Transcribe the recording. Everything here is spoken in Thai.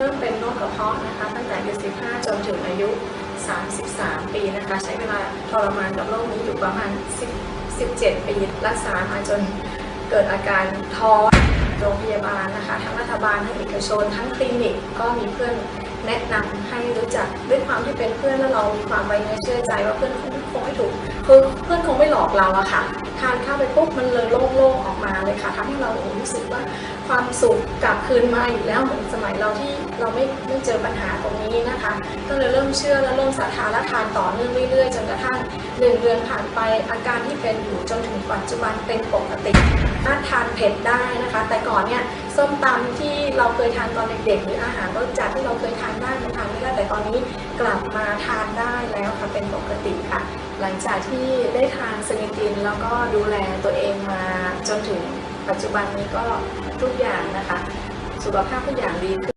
เริ่มเป็นโรคกระเพาะนะคะตั้งแต่อายุ 15 จนถึงอายุ 33 ปีนะคะ ใช้เวลาทรมานกับโรคนี้อยู่ประมาณ10 17ปี รักษามาจนเกิดอาการท้อโรงพยาบาลนะคะ ทั้งรัฐบาลทั้งเอกชน ทั้งคลินิกก็มีเพื่อนแนะนำให้รู้จักด้วยความที่เป็นเพื่อนแล้วเรามีความไว้เนื้อเชื่อใจว่าเพื่อนคงคงไม่ถูกคือเพื่อนคงไม่หลอกเราอะค่ะ ทานเข้าไปปุ๊บมันเลยโล่งๆออกมาเลยค่ะทำให้เราโอ้รู้สึกว่าความสุขกลับคืนมาอีกแล้วเหมือนสมัยเราที่เราไม่ไม่เจอปัญหาตรงนี้นะคะ ก็เลยเริ่มเชื่อและเริ่มศรัทธาและทานต่อเนื่องเรื่อยๆ จนกระทั่งหนึ่งเดือนผ่านไปอาการที่เป็นอยู่จนถึงปัจจุบันเป็นปกติสามารถทานเผ็ดได้นะคะ แต่ก่อนเนี่ยส้มตำที่เราเคยทานตอนเด็กๆหรืออาหารรสจัดที่เราเคยทานได้มันทานไม่ได้แต่ตอนนี้กลับมาทานได้แล้วค่ะเป็นปกติค่ะ หลังจากที่ได้ทานสนิตินแล้วก็ดูแลตัวเองมาจนถึงปัจจุบันนี้ก็ทุกอย่างนะคะ สุขภาพทุกอย่างดีขึ้น